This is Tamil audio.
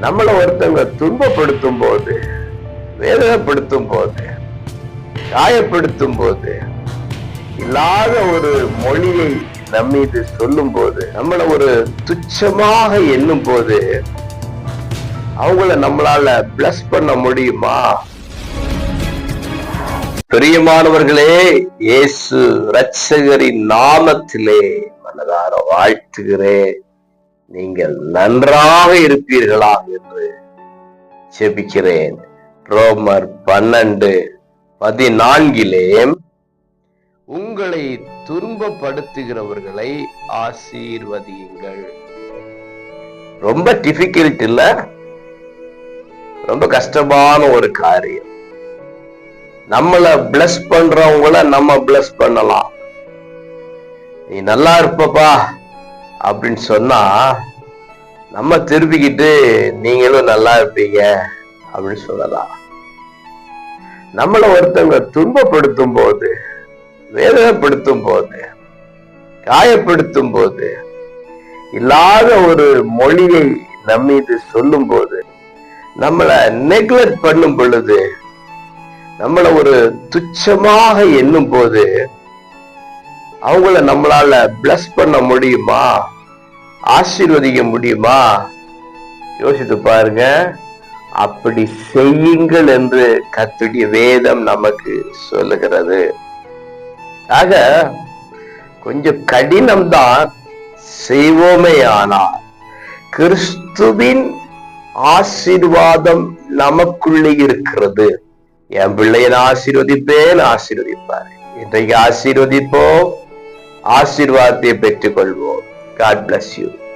நம்மளை ஒருத்தவங்க துன்பப்படுத்தும் போது வேதனைப்படுத்தும் போது காயப்படுத்தும் போது இல்லாத ஒரு மொழியை நம்மீது சொல்லும் போது நம்மளை ஒரு துச்சமாக எண்ணும் போது அவங்கள நம்மளால பிளஸ் பண்ண முடியுமா? பிரியமானவர்களே இயேசு ரட்சகரின் நாமத்திலே மனதார வாழ்த்துகிறேன். நீங்கள் நன்றாக இருப்பீர்களா என்று செபிக்கிறேன் ரோமர் பன்னெண்டு பதினான்கிலே உங்களை துன்பப்படுத்துகிறவர்களை ஆசீர்வதியுங்கள். ரொம்ப டிஃபிகல்ட் இல்ல? ரொம்ப கஷ்டமான ஒரு காரியம். நம்மளை பிளஸ் பண்றவங்கள நம்ம பிளஸ் பண்ணலாம். நீ நல்லா இருப்பப்பா. அப்படின்னு சொன்னா நம்ம திருப்பிக்கிட்டு நீங்களும் நல்லா இருப்பீங்க அப்படின்னு சொல்லலாம். நம்மளை ஒருத்தவங்க துன்பப்படுத்தும் போது வேதனைப்படுத்தும் போது காயப்படுத்தும் போது இல்லாத ஒரு மொழியை நம்மீது சொல்லும் போது நம்மளை நெக்லெக்ட் பண்ணும் பொழுது நம்மளை ஒரு துச்சமாக எண்ணும் போது அவங்கள நம்மளால பிளஸ் பண்ண முடியுமா? ஆசீர்வதிக்க முடியுமா? யோசித்து பாருங்க. அப்படி செய்யுங்கள் என்று கத்துடைய வேதம் நமக்கு சொல்லுகிறது. ஆக கொஞ்சம் கடினம்தான் செய்வோமே ஆனால் கிறிஸ்துவின் ஆசீர்வாதம் நமக்குள்ளே இருக்கிறது. என் பிள்ளையன் ஆசீர்வதிப்பேன் ஆசீர்வதிப்பார். இன்றைக்கு ஆசீர்வதிப்போம் ஆசீர்வாதத்தை பெற்றுக்கொள்வோம். God bless you.